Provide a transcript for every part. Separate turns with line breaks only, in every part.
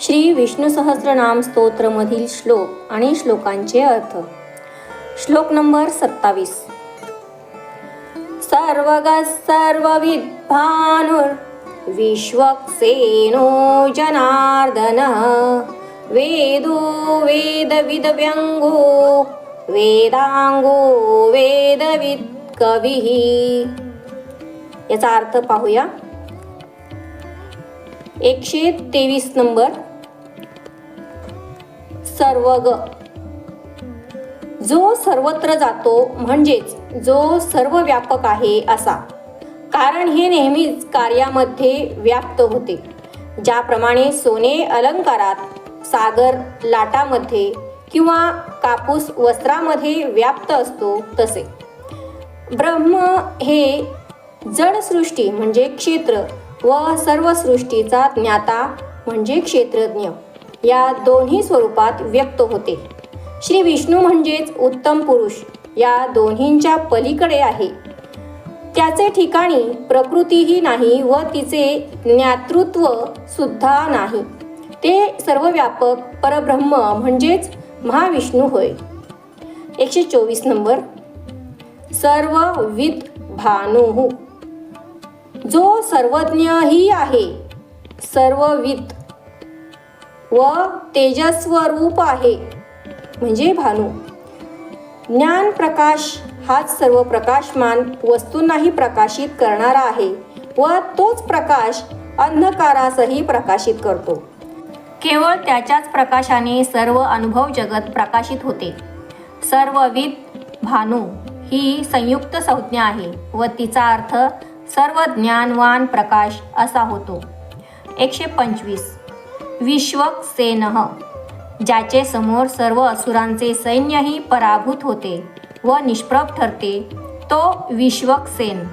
श्री विष्णू सहस्रनाम स्तोत्रमधील श्लोक आणि श्लोकांचे अर्थ. श्लोक नंबर सत्तावीस. सर्वग विश्वक्सेनो जनार्दन वेदो वेदविदव्यङ्गो वेदांगो वेदविद कविः याचा अर्थ पाहूया. एकशे तेवीस नंबर. सर्वग जो सर्वत्र जातो म्हणजेच जो सर्व व्यापक आहे असा. कारण हे नेहमीच कार्यामध्ये व्याप्त होते. ज्याप्रमाणे सोने अलंकारात सागर लाटामध्ये किंवा कापूस वस्त्रामध्ये व्याप्त असतो तसे. ब्रह्म हे जडसृष्टी म्हणजे क्षेत्र व सर्व सृष्टीचा ज्ञाता म्हणजे क्षेत्रज्ञ. या दोन्ही स्वरूपात व्यक्त होते. श्री विष्णू म्हणजेच उत्तम पुरुष या दोन्हींच्या पलीकडे आहे. त्याचे ठिकाणी प्रकृतीही नाही व तिचे ज्ञातृत्व सुद्धा नाही. ते सर्वव्यापक परब्रह्म म्हणजेच महाविष्णू होय. एकशे चोवीस नंबर. सर्वविद भानुः जो सर्वज्ञही आहे सर्वविद व तेजस्वरूप आहे. म्हणजे भानू ज्ञान प्रकाश हाच सर्व प्रकाशमान वस्तूंनाही प्रकाशित करणारा आहे व तोच प्रकाश अंधकारासही प्रकाशित करतो. केवळ त्याच्याच प्रकाशाने सर्व अनुभव जगत प्रकाशित होते. सर्वविद भानू ही संयुक्त संज्ञा आहे व तिचा अर्थ सर्व ज्ञानवान प्रकाश असा होतो. एकशे पंचवीस. विश्वकसेनः ज्याचे समोर सर्व असुरांचे सैन्यही पराभूत होते व निष्प्रभ ठरते तो विश्वक सेन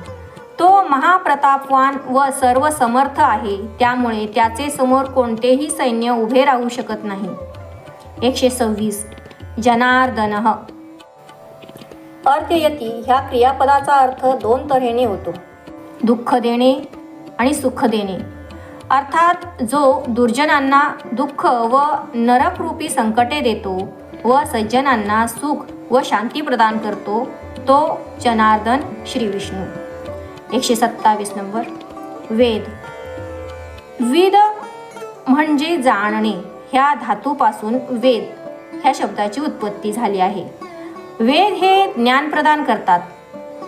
तो महाप्रतापवान व सर्व समर्थ आहे त्यामुळे त्याचे समोर कोणतेही सैन्य उभे राहू शकत नाही. एकशे सव्वीस. जनार्दन अर्थयती ह्या क्रियापदाचा अर्थ दोन तऱ्हेने होतो. दुःख देणे आणि सुख देणे. अर्थात जो दुर्जनांना दुःख व नरकरूपी संकटे देतो व सज्जनांना सुख व शांती प्रदान करतो तो जनार्दन श्री विष्णू. एकशे सत्तावीस नंबर. वेद. वेद म्हणजे जाणणे ह्या धातूपासून वेद ह्या शब्दाची उत्पत्ती झाली आहे. वेद हे ज्ञान प्रदान करतात.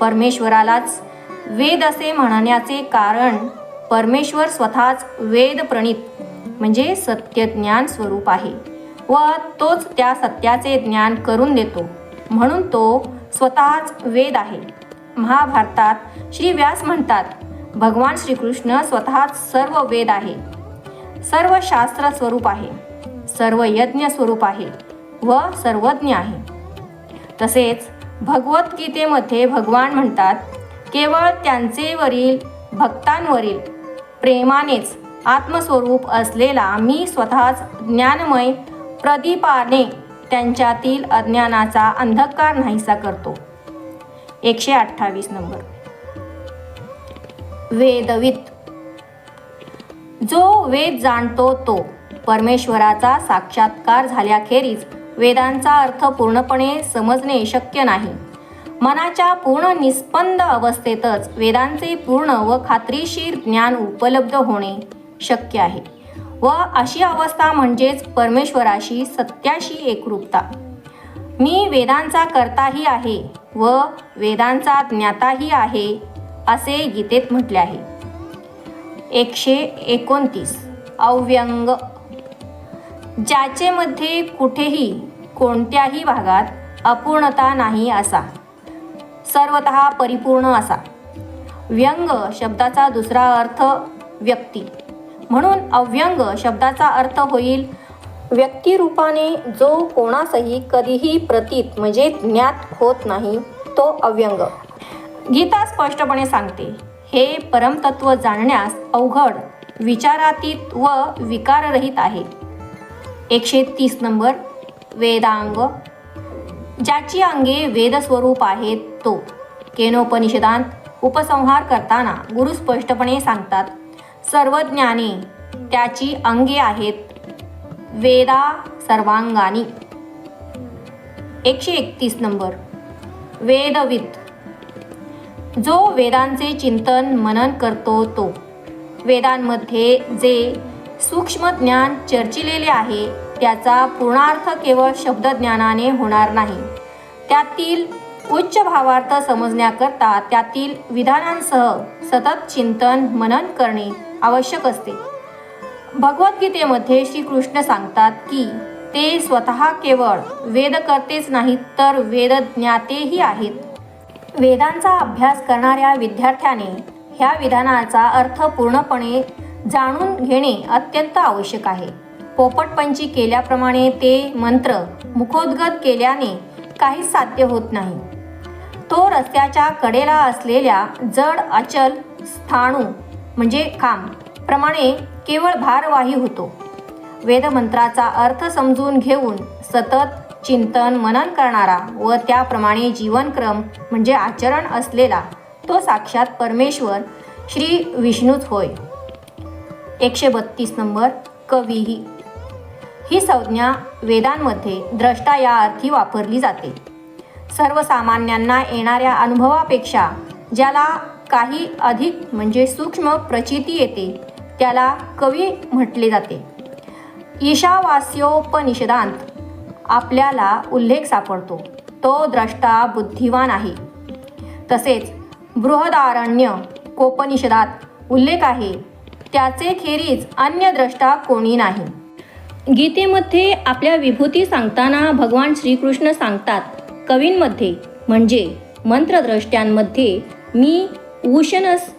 परमेश्वरालाच वेद असे म्हणण्याचे कारण परमेश्वर स्वतःच वेद प्रणित म्हणजे सत्यज्ञान स्वरूप आहे व तोच त्या सत्याचे ज्ञान करून देतो. म्हणून तो स्वतःच वेद आहे. महाभारतात श्री व्यास म्हणतात भगवान श्रीकृष्ण स्वतःच सर्व वेद आहे. सर्व शास्त्र स्वरूप आहे. सर्व यज्ञ स्वरूप आहे व सर्वज्ञ आहे. तसेच भगवद्गीतेमध्ये भगवान म्हणतात केवळ त्यांचेवरील भक्तांवरील प्रेमानेच आत्मस्वरूप असलेला मी स्वतःच ज्ञानमय प्रदीपाने त्यांच्यातील अज्ञानाचा अंधकार नाहीसा करतो. एकशे अठ्ठावीस नंबर. वेदवित जो वेद जाणतो तो परमेश्वराचा साक्षात्कार झाल्याखेरीज वेदांचा अर्थ पूर्णपणे समजणे शक्य नाही. मनाच्या पूर्ण निस्पंद अवस्थेतच वेदांचे पूर्ण व खात्रीशीर ज्ञान उपलब्ध होणे शक्य आहे. व अशी अवस्था म्हणजेच परमेश्वराशी सत्याशी एकरूपता. मी वेदांचा कर्ताही आहे व वेदांचा ज्ञाताही आहे असे गीतेत म्हटले आहे. एकशे एकोणतीस. अव्यंग. ज्याचे मध्ये कुठेही कोणत्याही भागात अपूर्णता नाही असा. सर्वत परिपूर्ण असा. व्यंग शब्दाचा दुसरा अर्थ व्यक्ती. म्हणून अव्यंग शब्दाचा अर्थ होईल व्यक्तिरूपाने जो कोणासही कधीही प्रतीत म्हणजे ज्ञात होत नाही तो अव्यंग. गीता स्पष्टपणे सांगते हे परमतत्व जाणण्यास अवघड विचारातीत व विकाररहित आहे. एकशे तीस नंबर वेदांग ज्याची अंगे वेदस्वरूप आहेत तो. केनोपनिषदांत उपसंहार करताना गुरु स्पष्टपणे सांगतात सर्व ज्ञाने त्याची अंगे आहेत वेदा सर्वांगानी. एकशे एकतीस नंबर. वेदवित जो वेदांचे चिंतन मनन करतो तो. वेदांमध्ये जे सूक्ष्म ज्ञान चर्चिलेले आहे त्याचा पूर्णार्थ केवळ शब्दज्ञानाने होणार नाही. त्यातील उच्च भावार्थ समजण्याकरता त्यातील विधानांसह सतत चिंतन मनन करणे आवश्यक असते. भगवद्गीतेमध्ये श्रीकृष्ण सांगतात की ते स्वतः केवळ वेदकर्तेच नाहीत तर वेदज्ञातेही आहेत. वेदांचा अभ्यास करणाऱ्या विद्यार्थ्याने ह्या विधानाचा अर्थ पूर्णपणे जाणून घेणे अत्यंत आवश्यक आहे. पोपटपंची केल्याप्रमाणे ते मंत्र मुखोद्गत केल्याने काहीच साध्य होत नाही. तो रस्त्याच्या कडेला असलेल्या जड अचल स्थाणू म्हणजे काम प्रमाणे केवळ भारवाही होतो. वेदमंत्राचा अर्थ समजून घेऊन सतत चिंतन मनन करणारा व त्याप्रमाणे जीवनक्रम म्हणजे आचरण असलेला तो साक्षात परमेश्वर श्री विष्णूच होय. एकशे बत्तीस नंबर कवीही ही संज्ञा वेदांमध्ये द्रष्टा या अर्थी वापरली जाते. सर्वसामान्यांना येणाऱ्या अनुभवापेक्षा ज्याला काही अधिक म्हणजे सूक्ष्म प्रचिती येते त्याला कवी म्हटले जाते. ईशावास्योपनिषदांत आपल्याला उल्लेख सापडतो तो द्रष्टा बुद्धिवान आहे. तसेच बृहदारण्य कोपनिषदात उल्लेख आहे त्याचे खेरीज अन्य द्रष्टा कोणी नाही. गीतेमध्ये आपल्या विभूती सांगताना भगवान श्रीकृष्ण सांगतात कवींमध्ये म्हणजे मंत्रद्रष्ट्यांमध्ये मी उशनस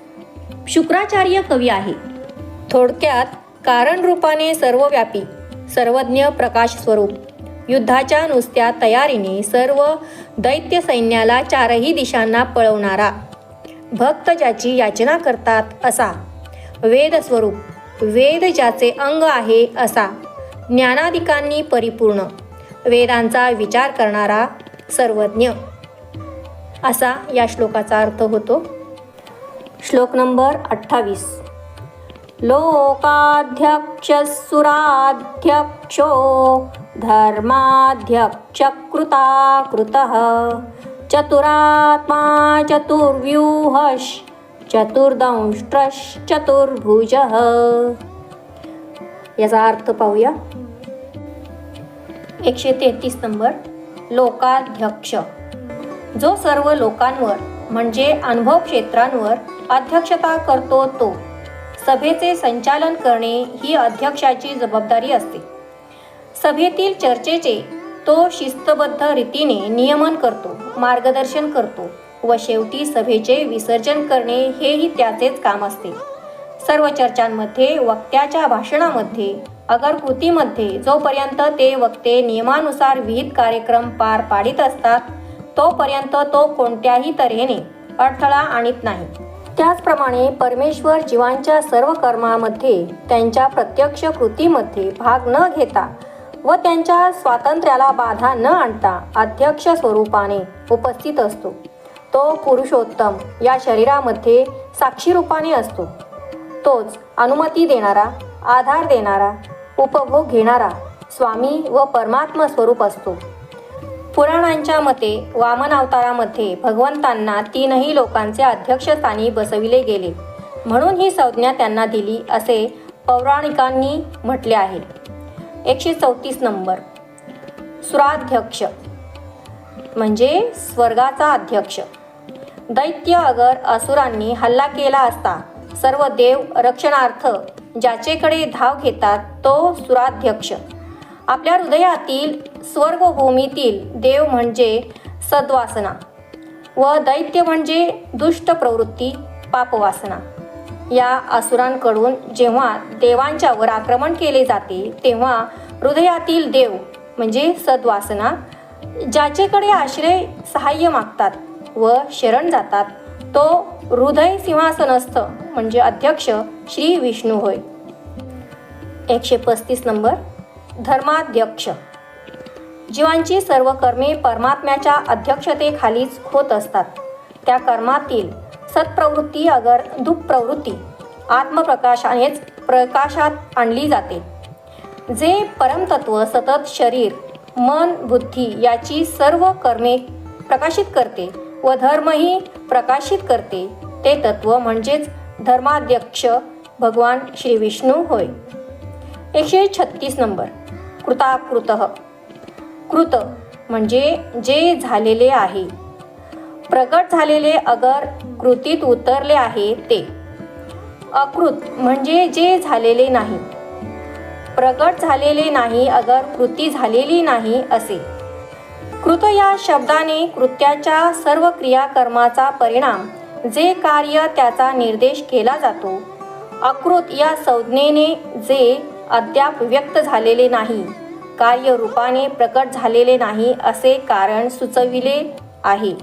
शुक्राचार्य कवी आहे. थोडक्यात कारण रूपाने सर्वव्यापी सर्वज्ञ प्रकाश स्वरूप युद्धाच्या नुसत्या तयारीने सर्व दैत्य सैन्याला चारही दिशांना पळवणारा भक्त ज्याची याचना करतात असा वेद स्वरूप वेद ज्याचे अंग आहे असा. ज्ञानाधिकांनी परिपूर्ण. वेदांचा विचार करणारा सर्वज्ञ. असा या श्लोकाचा अर्थ होतो. श्लोक नंबर अठ्ठावीस. लोकाध्यक्षसुराध्यक्षो धर्माध्यक्षकृताकृतः चतुरात्मा चतुर्दंष्ट्रश्चतुर्भुजः याचा अर्थ पाहूया. एकशे तेहतीस नंबर लोकाध्यक्ष. जो सर्व लोकांवर म्हणजे अनुभव क्षेत्रांवर अध्यक्षता करतो तो सभेचे संचालन करणे ही अध्यक्षाची जबाबदारी असते. सभेतील चर्चेचे तो शिस्तबद्ध रीतीने नियमन करतो मार्गदर्शन करतो व शेवटी सभेचे विसर्जन करणे हेही त्याचेच काम असते. सर्व चर्चांमध्ये वक्त्याच्या भाषणामध्ये अगर कृतीमध्ये जोपर्यंत ते वक्ते नियमानुसार विहित कार्यक्रम पार पाडित असतात तोपर्यंत तो कोणत्याही तऱ्हेने अडथळा आणत नाही. त्याचप्रमाणे परमेश्वर जीवांच्या सर्व कर्मामध्ये त्यांच्या प्रत्यक्ष कृतीमध्ये भाग न घेता व त्यांच्या स्वातंत्र्याला बाधा न आणता अध्यक्ष स्वरूपाने उपस्थित असतो. तो पुरुषोत्तम या शरीरामध्ये साक्षीरूपाने असतो. तोच अनुमती देणारा आधार देणारा उपभोग घेणारा स्वामी व परमात्मा स्वरूप असतो. पुराणांच्या मते वामन अवतारामध्ये भगवंतांना तीनही लोकांचे अध्यक्षस्थानी बसविले गेले. म्हणून ही संज्ञा त्यांना दिली असे पौराणिकांनी म्हटले आहे. एकशे चौतीस नंबर. सुराध्यक्ष. म्हणजे स्वर्गाचा अध्यक्ष. दैत्य अगर असुरांनी हल्ला केला असता सर्व देव रक्षणार्थ ज्याचेकडे धाव घेतात तो सुराध्यक्ष. आपल्या हृदयातील स्वर्गभूमीतील देव म्हणजे सद्वासना व दैत्य म्हणजे दुष्ट प्रवृत्ती पापवासना. या असुरांकडून जेव्हा देवांच्यावर आक्रमण केले जाते तेव्हा हृदयातील देव म्हणजे सद्वासना ज्याचेकडे आश्रय सहाय्य मागतात व शरण जातात तो हृदय सिंहासनस्थ म्हणजे अध्यक्ष श्री विष्णू होय. एकशे पस्तीस नंबर धर्माध्यक्ष. जीवांची सर्व कर्मे परमात्म्याच्या अध्यक्षतेखालीच होत असतात. त्या कर्मातील सत्प्रवृत्ती अगर दुःप्रवृत्ती आत्मप्रकाशानेच प्रकाशात आणली जाते. जे परमतत्व सतत शरीर मन बुद्धी याची सर्व कर्मे प्रकाशित करते व धर्मही प्रकाशित करते. ते तत्व म्हणजेच धर्माध्यक्ष भगवान श्री विष्णू होय. एकशे छत्तीस नंबर. कृताकृत. कृत म्हणजे जे झालेले आहे. प्रगट झालेले अगर कृतीत उतरले आहे ते. अकृत म्हणजे जे झालेले नाही. प्रगट झालेले नाही अगर कृती झालेली नाही असे. कृत या शब्दाने कृत्याच्या सर्व क्रियाकर्माचा परिणाम जे कार्य त्याचा निर्देश केला जातो. अकृत या संज्ञेने जे अद्याप व्यक्त झालेले नाही कार्यरूपाने प्रकट झालेले नाही असे कारण सुचविले आहे.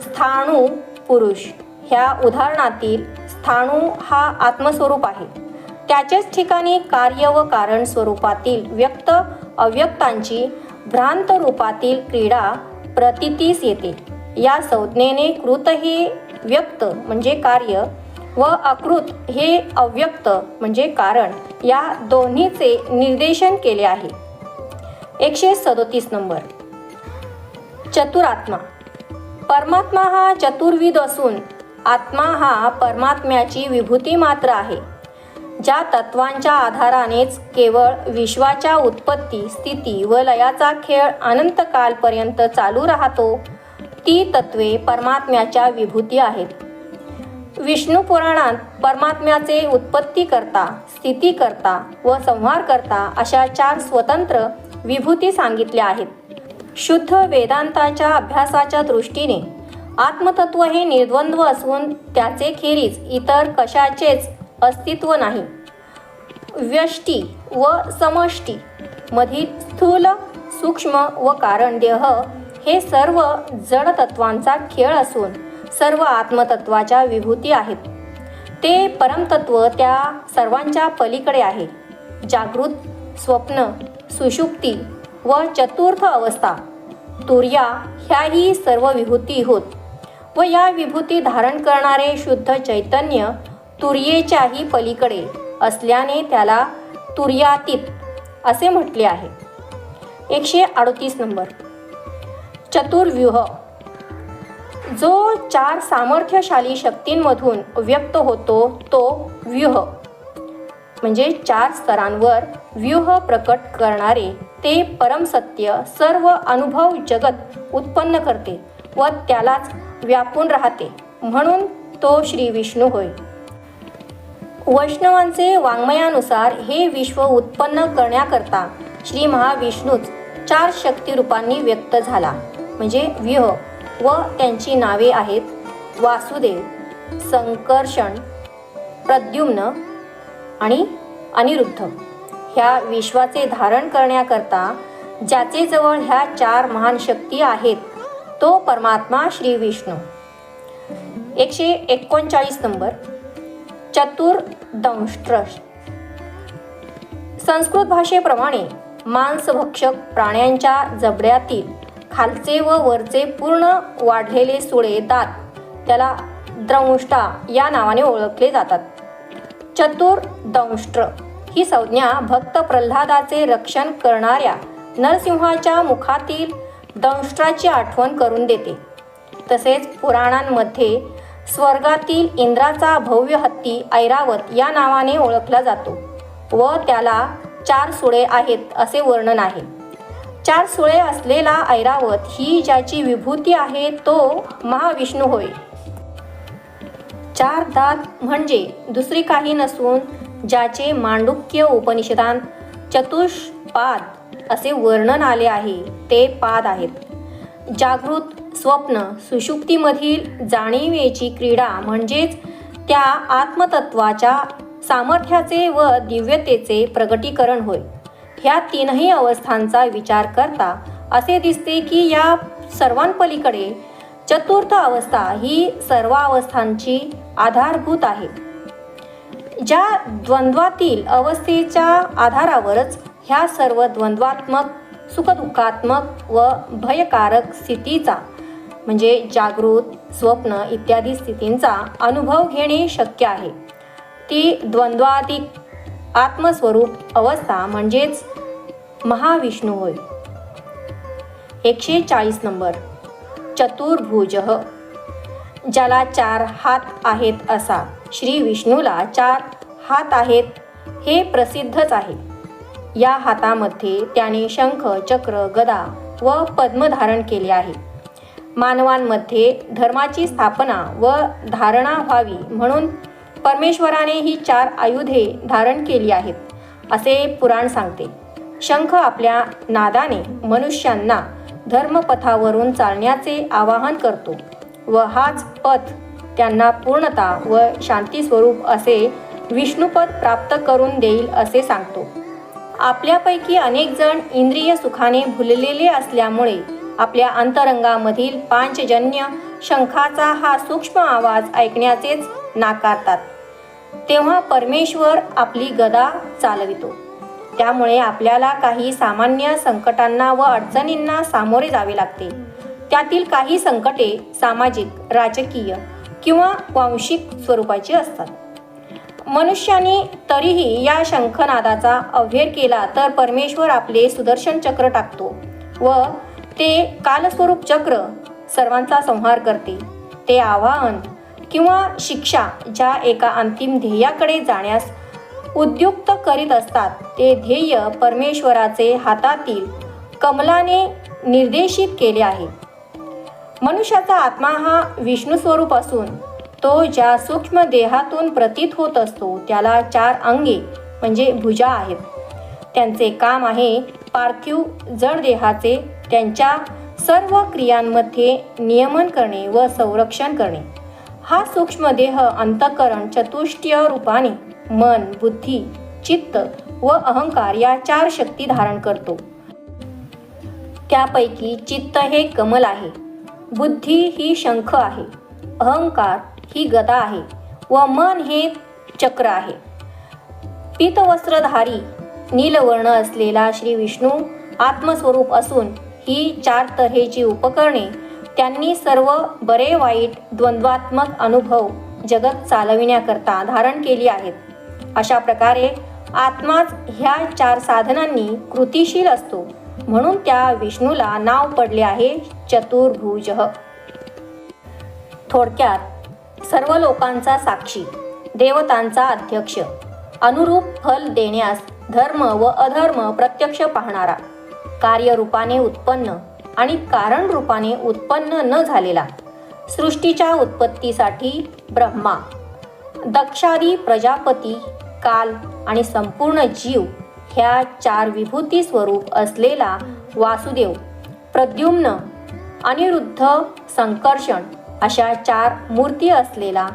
स्थाणू पुरुष ह्या उदाहरणातील स्थाणू हा आत्मस्वरूप आहे. त्याच्याच ठिकाणी कार्य व कारण स्वरूपातील व्यक्त अव्यक्तांची भ्रांत रूपातील क्रीडा प्रतितीस येते. या संज्ञेने कृत हे व्यक्त म्हणजे कार्य व अकृत हे अव्यक्त म्हणजे कारण या दोन्हीचे निर्देशन केले आहे. एकशे सदोतीस नंबर. चतुरात्मा. परमात्मा हा चतुर्विध असून आत्मा हा परमात्म्याची विभूती मात्र आहे. ज्या तत्वांच्या आधारानेच केवळ विश्वाच्या उत्पत्ती स्थिती व लयाचा खेळ अनंत कालपर्यंत चालू राहतो ती तत्वे परमात्म्याच्या विभूती आहेत. विष्णू पुराणात परमात्म्याचे उत्पत्ती करता स्थिती करता व संहार करता अशा चार स्वतंत्र विभूती सांगितल्या आहेत. शुद्ध वेदांताच्या अभ्यासाच्या दृष्टीने आत्मतत्व हे निर्द्वंद्व असून त्याचे खेरीज इतर कशाचेच अस्तित्व नाही. व्यष्टी व समष्टी मधील स्थूल सूक्ष्म व कारण देह हे सर्व जड तत्वांचा खेळ असून सर्व आत्मतत्वाच्या विभूती आहेत. ते परमतत्व त्या सर्वांच्या पलीकडे आहे. जागृत स्वप्न सुषुप्ती व चतुर्थ अवस्था तुर्या ह्याही सर्व विभूती होत व या विभूती धारण करणारे शुद्ध चैतन्य तुर्येच्याही पलीकडे असल्याने त्याला तुर्यातीत असे म्हटले आहे. एकशे अडतीस नंबर. चतुर्व्यूह. जो चार सामर्थ्यशाली शक्तींमधून व्यक्त होतो तो व्यूह. म्हणजे चार स्तरांवर व्यूह प्रकट करणारे ते परमसत्य सर्व अनुभव जगत उत्पन्न करते व त्यालाच व्यापून राहते. म्हणून तो श्री विष्णू होय. वैष्णवांचे वाङ्मयानुसार हे विश्व उत्पन्न करण्याकरता श्री महाविष्णूच चार शक्तिरूपांनी व्यक्त झाला. म्हणजे व्यूह व त्यांची नावे आहेत वासुदेव संकर्षण प्रद्युम्न आणि अनिरुद्ध. ह्या विश्वाचे धारण करण्याकरता ज्याचे जवळ ह्या चार महान शक्ती आहेत तो परमात्मा श्री विष्णू. एकशे एकोणचाळीस नंबर. चतुर्दंष्ट्र संस्कृत भाषेप्रमाणे मांसभक्षक प्राण्यांच्या जबड्यातील खालचे व वरचे पूर्ण वाढलेले सुळे दात त्याला द्रंष्टा या नावाने ओळखले जातात. चतुर्दंष्ट्र ही संज्ञा भक्त प्रल्हादाचे रक्षण करणाऱ्या नरसिंहाच्या मुखातील दंष्ट्राची आठवण करून देते. तसेच पुराणांमध्ये स्वर्गातील इंद्राचा भव्य हत्ती ऐरावत या नावाने ओळखला जातो व त्याला चार सुळे आहेत असे वर्णन आहे. चार सुळे असलेला ऐरावत ही ज्याची विभूती आहे तो महाविष्णू होय. चार दात म्हणजे दुसरी काही नसून ज्याचे मांडुक्य उपनिषदांत चतुष्पाद असे वर्णन आले आहे ते पाद आहेत. जागृत स्वप्न सुषुप्तीमधील जाणीवेची क्रीडा म्हणजेच त्या आत्मतत्वाच्या सामर्थ्याचे व दिव्यतेचे प्रगटीकरण होय. ह्या तीनही अवस्थांचा विचार करता असे दिसते की या सर्वांपलीकडे चतुर्थ अवस्था ही सर्व अवस्थांची आधारभूत आहे. ज्या द्वंद्वातील अवस्थेच्या आधारावरच ह्या सर्व द्वंद्वात्मक सुखदुःखात्मक व भयकारक स्थितीचा म्हणजे जागृत स्वप्न इत्यादी स्थितींचा अनुभव घेणे शक्य आहे. ती द्वंद्वाधिक आत्मस्वरूप अवस्था म्हणजेच महाविष्णू होय. एकशे चाळीस नंबर. चतुर्भुज. ज्याला चार हात आहेत असा. श्री विष्णूला चार हात आहेत हे प्रसिद्धच आहे. या हातामध्ये त्याने शंख चक्र गदा व पद्म धारण केले आहे. मानवांमध्ये धर्माची स्थापना व धारणा व्हावी म्हणून परमेश्वराने ही चार आयुधे धारण केली आहेत असे पुराण सांगते. शंख आपल्या नादाने मनुष्यांना धर्मपथावरून चालण्याचे आवाहन करतो व हाच पथ त्यांना पूर्णता व शांती स्वरूप असे विष्णुपद प्राप्त करून देईल असे सांगतो. आपल्यापैकी अनेक जण इंद्रिय सुखाने भुललेले असल्यामुळे आपल्या अंतरंगामधील पांचजन्य शंखाचा हा सूक्ष्म आवाज ऐकण्याचेच नाकारतात. तेव्हा परमेश्वर आपली गदा चालवितो. त्यामुळे आपल्याला काही सामान्य संकटांना व अडचणींना सामोरे जावे लागते. त्यातील काही संकटे सामाजिक राजकीय किंवा वांशिक स्वरूपाची असतात. मनुष्याने तरीही या शंखनादाचा अव्हेर केला तर परमेश्वर आपले सुदर्शन चक्र टाकतो व ते कालस्वरूप चक्र सर्वांचा संहार करते ते आवाहन किंवा शिक्षा ज्या एका अंतिम ध्येयाकडे जाण्यास उद्युक्त करीत असतात ते ध्येय परमेश्वराचे हातातील कमलाने निर्देशित केले आहे. मनुष्याचा आत्मा हा विष्णू स्वरूप असून तो ज्या सूक्ष्म देहातून प्रतीत होत असतो त्याला चार अंगे म्हणजे भुजा आहेत. त्यांचे काम आहे पार्थिव जड देहाचे त्यांच्या सर्व क्रियांमध्ये नियमन करणे व संरक्षण करणे. हा सूक्ष्मदेह अंतकरण चतुष्टय रूपाने मन बुद्धी चित्त व अहंकार या चार शक्ती धारण करतो. त्यापैकी चित्त हे कमल आहे. बुद्धी ही शंख आहे. अहंकार ही गदा आहे व मन हे चक्र आहे. पितवस्त्रधारी नीलवर्ण असलेला श्री विष्णू आत्मस्वरूप असून ही चार तऱ्हेची उपकरणे त्यांनी सर्व बरे वाईट द्वंद्वात्मक अनुभव जगत चालविण्याकरता धारण केली आहेत. अशा प्रकारे आत्माच ह्या चार साधनांनी कृतिशील असतो. म्हणून त्या विष्णूला नाव पडले आहे चतुर्भुज. थोडक्यात सर्व लोकांचा साक्षी देवतांचा अध्यक्ष अनुरूप फल देण्यास धर्म व अधर्म प्रत्यक्ष पाहणारा कार्यरूपाने उत्पन्न आणि कारण रूपाने उत्पन्न न झालेला. सृष्टीच्या उत्पत्तीसाठी ब्रह्मा. दक्षादी प्रजापती काल आणि संपूर्ण जीव ह्या चार विभूती स्वरूप असलेला वासुदेव प्रद्युम्न अनिरुद्ध संकर्षण अशा चार मूर्ती असलेला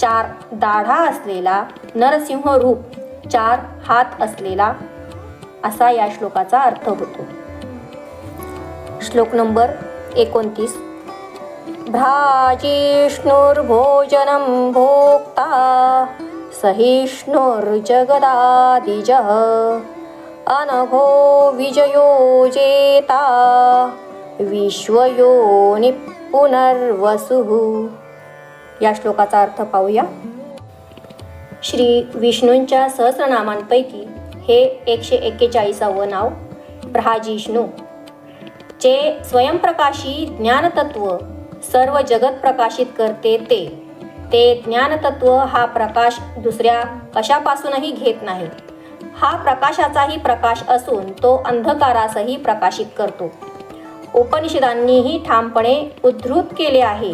चार दाढा असलेला नरसिंह रूप चार हात असलेला असा या श्लोकाचा अर्थ होतो. श्लोक नंबर एकोणतीस. भ्राजिष्णुर्भोजनं भोक्ता सहिष्णुर्जगदादिजः अनघो विजयो जेता विश्वयोनि पुनर्वसुः. या श्लोकाचा अर्थ पाहूया. श्री विष्णूंच्या सहस्रनामांपैकी हे एकशे एक्केचाळीसावं नाव भ्राजिष्णू. जे स्वयंप्रकाशी ज्ञानतत्व सर्व जगत प्रकाशित करते ते. ते ज्ञानतत्व हा प्रकाश दुसऱ्या कशापासूनही घेत नाही. हा प्रकाशाचाही प्रकाश असून तो अंधकारासही प्रकाशित करतो. उपनिषदांनीही ठामपणे उद्धृत केले आहे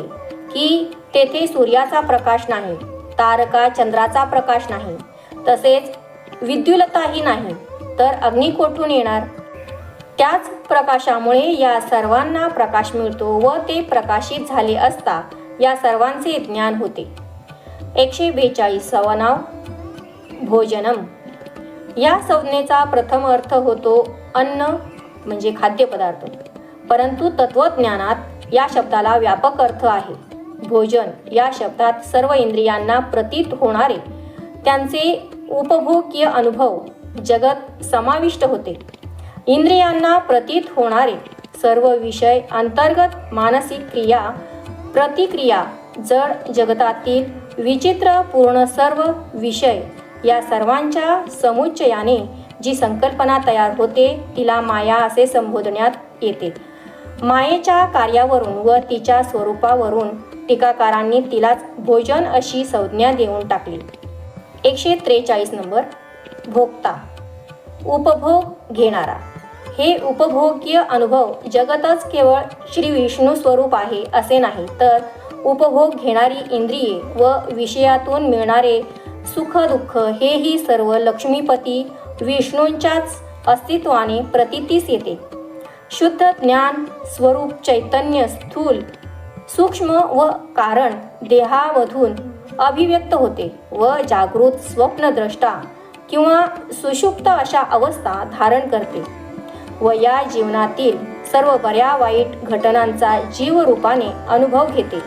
की तेथे सूर्याचा प्रकाश नाही तारका चंद्राचा प्रकाश नाही तसेच विद्युलताही नाही तर अग्नी कोठून येणार त्याच प्रकाशामुळे या सर्वांना प्रकाश मिळतो व ते प्रकाशित झाले असता या सर्वांचे ज्ञान होते. एकशे बेचाळीसावं नाव भोजनम. या संज्ञेचा प्रथम अर्थ होतो अन्न म्हणजे खाद्यपदार्थ. परंतु तत्वज्ञानात या शब्दाला व्यापक अर्थ आहे. भोजन या शब्दात सर्व इंद्रियांना प्रतीत होणारे. त्यांचे उपभोग्य अनुभव जगत समाविष्ट होते. इंद्रियांना प्रतीत होणारे सर्व विषय अंतर्गत मानसिक क्रिया प्रतिक्रिया जड जगतातील विचित्र पूर्ण सर्व विषय या सर्वांच्या समुच्चयाने जी संकल्पना तयार होते तिला माया असे संबोधण्यात येते. मायेच्या कार्यावरून व तिच्या स्वरूपावरून टीकाकारांनी तिलाच भोजन अशी संज्ञा देऊन टाकली. एकशे त्रेचाळीस नंबर भोगता उपभोग घेणारा. हे उपभोग्य अनुभव जगतच केवळ श्री विष्णू स्वरूप आहे असे नाही. तर उपभोग घेणारी इंद्रिये व विषयातून मिळणारे सुख दुःख हेही सर्व लक्ष्मीपती विष्णूंच्याच अस्तित्वाने प्रतीतीस येते. शुद्ध ज्ञान स्वरूप चैतन्य स्थूल सूक्ष्म व कारण देहामधून अभिव्यक्त होते व जागृत स्वप्नद्रष्टा किंवा सुषुप्त अशा अवस्था धारण करते. व या जीवनातील सर्व बऱ्या वाईट घटनांचा जीवरूपाने अनुभव घेते.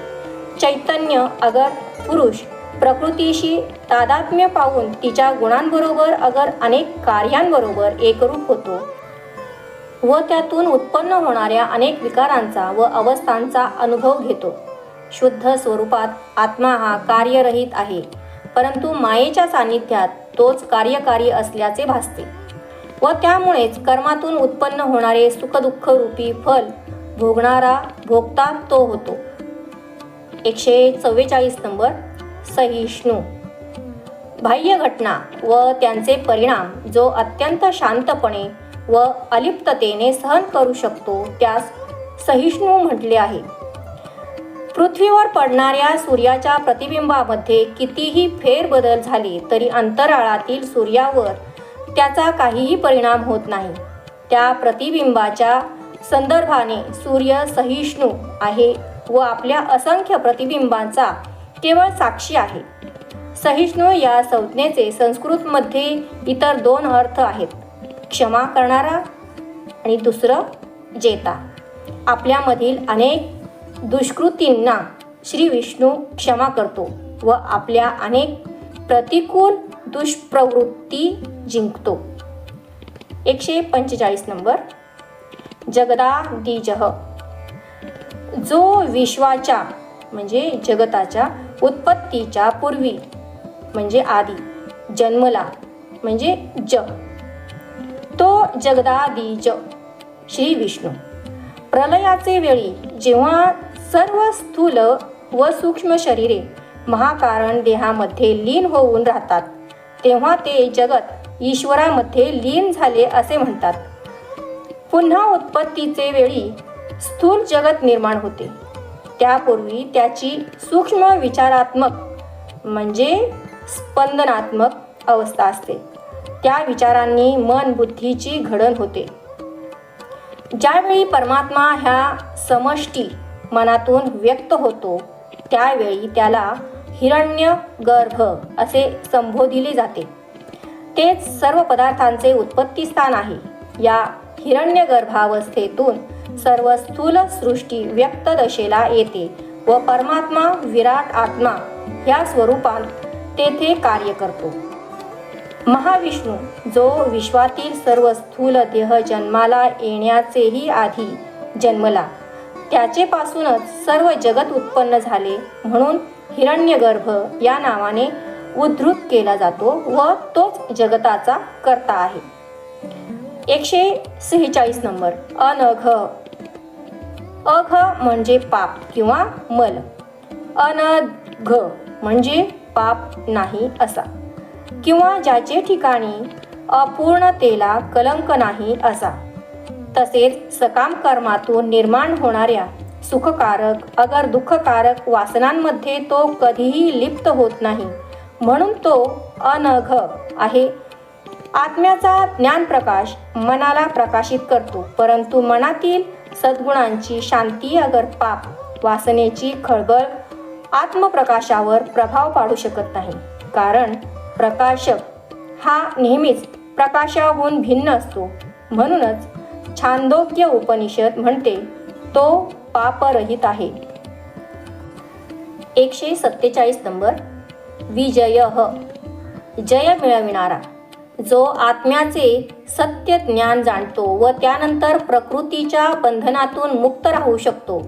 चैतन्य अगर पुरुष प्रकृतीशी तादात्म्य पाहून तिच्या गुणांबरोबर अगर अनेक कार्यांबरोबर एकरूप होतो व त्यातून उत्पन्न होणाऱ्या अनेक विकारांचा व अवस्थांचा अनुभव घेतो. शुद्ध स्वरूपात आत्मा हा कार्यरहित आहे परंतु मायेच्या सान्निध्यात तोच कार्यकारी असल्याचे भासते. व त्यामुळेच कर्मातून उत्पन्न होणारे सुखदुःख रूपी फल भोगणारा भोगता तो होतो. एकशे चव्वेचाळीस नंबर सहिष्णू. बाह्य घटना व त्यांचे परिणाम जो अत्यंत शांतपणे व अलिप्ततेने सहन करू शकतो त्यास सहिष्णू म्हटले आहे. पृथ्वीवर पडणाऱ्या सूर्याच्या प्रतिबिंबामध्ये कितीही फेरबदल झाले तरी अंतराळातील सूर्यावर त्याचा काहीही परिणाम होत नाही. त्या प्रतिबिंबाच्या संदर्भाने सूर्य सहिष्णू आहे व आपल्या असंख्य प्रतिबिंबांचा केवळ साक्षी आहे. सहिष्णू या संज्ञेचे संस्कृतमध्ये इतर दोन अर्थ आहेत. क्षमा करणारा आणि दुसरं जेता. आपल्यामधील अनेक दुष्कृतींना श्री विष्णू क्षमा करतो व आपल्या अनेक प्रतिकूल दुष्प्रवृत्ती जिंकतो. एकशे पंचेचाळीस नंबर. जगदादिजह जो विश्वाच्या म्हणजे जगताच्या उत्पत्तीच्या पूर्वी म्हणजे आधी जन्मला म्हणजे ज. तो जगदादिज श्री विष्णू. प्रलयाचे वेळी जेव्हा सर्व स्थूल व सूक्ष्म शरीरे महाकारण देहामध्ये लीन होऊन राहतात तेव्हा ते जगत ईश्वरामध्ये लीन झाले असे म्हणतात. पुन्हा उत्पत्तीचे वेळी स्थूल जगत निर्माण होते. त्यापूर्वी त्याची सूक्ष्म विचारात्मक म्हणजे स्पंदनात्मक अवस्था असते. त्या विचारांनी मन बुद्धीची घडण होते. ज्यावेळी परमात्मा ह्या समष्टी मनातून व्यक्त होतो त्यावेळी त्याला हिरण्य गर्भ असे संबोधिले जाते. तेच सर्व पदार्थांचे उत्पत्ती स्थान आहे. या हिरण्य गर्भावस्थेतून सर्व स्थूल सृष्टी व्यक्त दशेला येते व परमात्मा विराट आत्मा ह्या स्वरूपात तेथे कार्य करतो. महाविष्णू जो विश्वातील सर्व स्थूल देह जन्माला येण्याचेही आधी जन्मला त्याचेपासूनच सर्व जगत उत्पन्न झाले म्हणून हिरण्यगर्भ या नावाने उद्धृत केला जातो व तोच जगताचा कर्ता आहे. एकशे सेहेचाळीस नंबर. अनघ. अघ म्हणजे पाप किंवा मल. अनघ म्हणजे पाप नाही असा. किंवा ज्याचे ठिकाणी अपूर्णतेला कलंक नाही असा. तसेच सकाम कर्मातून निर्माण होणाऱ्या सुखकारक. अगर दुःखकारक वासनांमध्ये तो कधीही लिप्त होत नाही म्हणून तो अनघ आहे. आत्म्याचा ज्ञानप्रकाश मनाला प्रकाशित करतो परंतु मनातील सद्गुणांची शांती अगर पाप वासनेची खळबळ आत्मप्रकाशावर प्रभाव पाडू शकत नाही. कारण प्रकाशक हा नेहमीच प्रकाशाहून भिन्न असतो. म्हणूनच छांदोग्य उपनिषद म्हणते तो पापरहित आहे. एकशे सत्तेचाळीस नंबर विजय जय मिळविणारा जो आत्म्याचे सत्य ज्ञान जाणतो व त्यानंतर प्रकृतीच्या बंधनातून मुक्त राहू शकतो.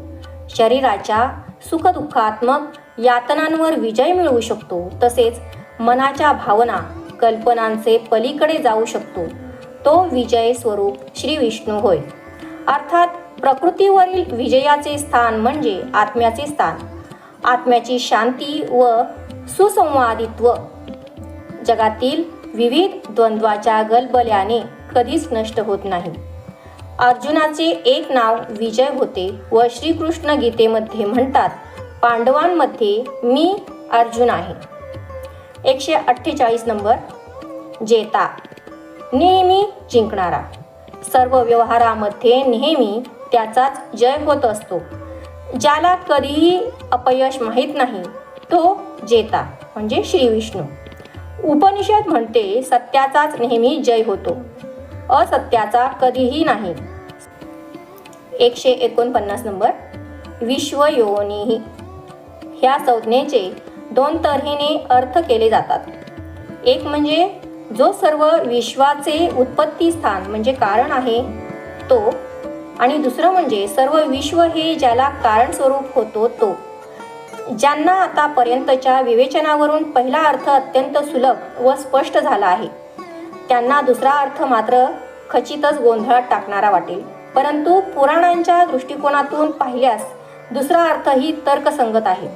शरीराच्या सुखदुःखात्मक यातनांवर विजय मिळवू शकतो. तसेच मनाच्या भावना कल्पनांचे पलीकडे जाऊ शकतो. तो विजय स्वरूप श्री विष्णू होय. अर्थात प्रकृतीवरील विजयाचे स्थान म्हणजे आत्म्याचे स्थान. आत्म्याची शांती व सुसंवादित्व. जगातील विविध द्वंद्वाच्या गलबल्याने कधीच नष्ट होत नाही. अर्जुनाचे एक नाव विजय होते व श्रीकृष्ण गीतेमध्ये म्हणतात पांडवांमध्ये मी अर्जुन आहे. एकशे अठ्ठेचाळीस नंबर. जेता नेहमी जिंकणारा. सर्व व्यवहारामध्ये नेहमी त्याचाच जय होत असतो. ज्याला कधीही अपयश माहीत नाही तो जेता म्हणजे श्री विष्णू. उपनिषद म्हणते सत्याचाच नेहमी जय होतो. असत्याचा कधीही नाही. एकशे एकोणपन्नास नंबर. विश्वयोनी. ह्या संज्ञेचे दोन तऱ्हेने अर्थ केले जातात. एक म्हणजे जो सर्व विश्वाचे उत्पत्ती स्थान म्हणजे कारण आहे तो आणि दुसरं म्हणजे सर्व विश्व हे ज्याला कारण स्वरूप होतो तो. ज्यांना आतापर्यंतच्या विवेचनावरून पहिला अर्थ अत्यंत सुलभ व स्पष्ट झाला आहे. त्यांना दुसरा अर्थ मात्र खचितच गोंधळात टाकणारा वाटेल. परंतु पुराणांच्या दृष्टिकोनातून पाहिल्यास दुसरा अर्थही तर्कसंगत आहे.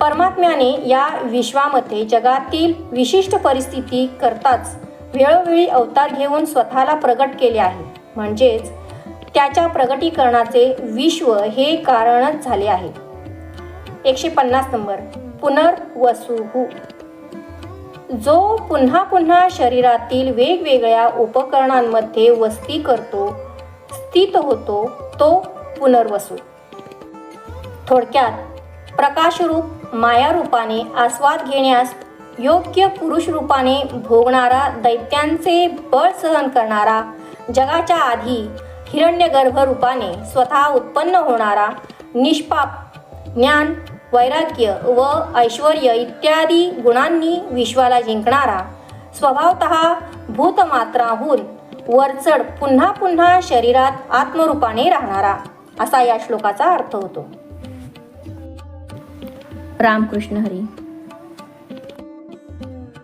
परमात्म्याने या विश्वामध्ये जगातील विशिष्ट परिस्थिती करताच वेळोवेळी अवतार घेऊन स्वतःला प्रगट केले आहे. म्हणजेच त्याच्या प्रगटीकरणाचे विश्व हे कारणच झाले आहे. एकशे पन्नास नंबर पुनर्वसुहू. जो पुन्हा पुन्हा शरीरातील वेगवेगळ्या उपकरणांमध्ये वस्ती करतो स्थित होतो तो पुनर्वसू. थोडक्यात प्रकाशरूप मायारूपाने आस्वाद घेण्यास योग्य पुरुष रूपाने भोगणारा दैत्यांचे बळ सहन करणारा जगाच्या आधी हिरण्यगर्भ रूपाने स्वतः उत्पन्न होणारा निष्पाप ज्ञान वैराग्य व ऐश्वर इत्यादी गुणांनी विश्वाला जिंकणारा स्वभावत भूतमात्राहून वरचढ पुन्हा पुन्हा शरीरात आत्मरूपाने राहणारा असा या श्लोकाचा अर्थ होतो. रामकृष्ण हरी.